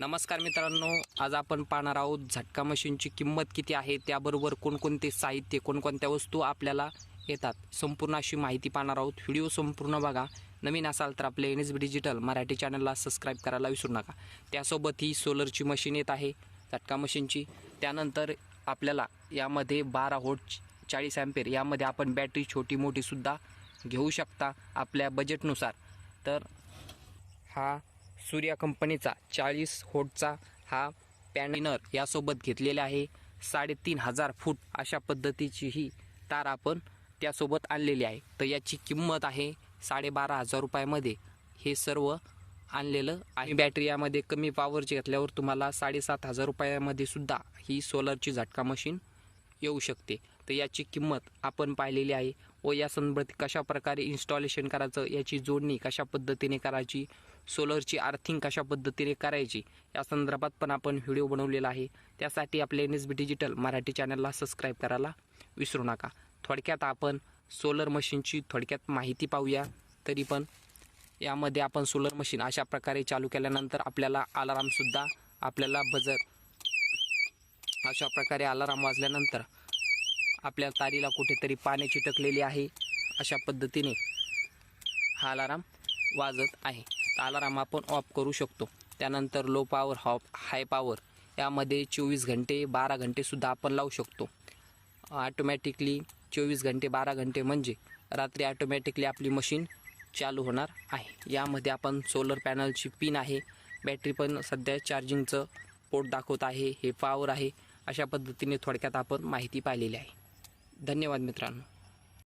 नमस्कार मित्रांनो आज आपण पाहणार आहोत झटका मशीनची किंमत किती आहे त्याबरोबर कोणकोणते साहित्य कोणकोणत्या वस्तू आपल्याला येतात संपूर्ण अशी माहिती पाहणार आहोत. व्हिडिओ संपूर्ण बघा. नवीन असाल तर आपले N S B digital Marathi चॅनलला सबस्क्राईब करायला विसरू नका. त्यासोबत ही सोलरची मशीन येत आहे झटका मशीनची. त्यानंतर आपल्याला यामध्ये बारा होट चाळीस ॲम्पेर यामध्ये आपण बॅटरी छोटी मोठीसुद्धा घेऊ शकता आपल्या बजेटनुसार तर हा सूर्या कंपनीचा चाळीस होटचा हा पॅनिनर यासोबत घेतलेला आहे. साडेतीन हजार फूट अशा पद्धतीची ही तार आपण त्यासोबत आणलेली आहे. तर याची किंमत आहे साडेबारा हजार रुपयामध्ये. हे सर्व आणलेलं आणि बॅटरी यामध्ये कमी पॉवरची घेतल्यावर तुम्हाला साडेसात हजार रुपयामध्ये सुद्धा ही सोलरची झटका मशीन येऊ शकते. तर याची किंमत आपण पाहिलेली आहे. व या संदर्भात कशा प्रकारे इन्स्टॉलेशन करायचं याची जोडणी कशा पद्धतीने करायची सोलरची आर्थिंग कशा पद्धतीने करायची या संदर्भात पण आपण व्हिडिओ बनवलेला आहे. त्यासाठी आपल्या N S B digital Marathi चॅनलला सबस्क्राईब करायला विसरू नका. थोडक्यात आपण सोलर मशीनची थोडक्यात माहिती पाहूया. तरी पण यामध्ये आपण सोलर मशीन अशा प्रकारे चालू केल्यानंतर आपल्याला अलारामसुद्धा आपल्याला बजर अशा प्रकारे अलाराम वाजल्यानंतर आपल्या तारीला कुठेतरी पाण्याची चिटकलेली आहे. अशा पद्धतीने हा अलाराम वाजत आहे. अलाराम आपण ऑफ करू शकतो. त्यानंतर low power hop high power यामध्ये चोवीस घंटे बारा घंटेसुद्धा आपण लावू शकतो. ऑटोमॅटिकली चोवीस घंटे बारा घंटे म्हणजे रात्री ऑटोमॅटिकली आपली मशीन चालू होणार आहे. यामध्ये आपण सोलर पॅनलची पिन आहे. बॅटरी पण सध्या चार्जिंगचं पोट दाखवत आहे. हे पॉवर आहे. अशा पद्धतीने थोडक्यात आपण माहिती पाहिलेली आहे. धन्यवाद मित्रांनो.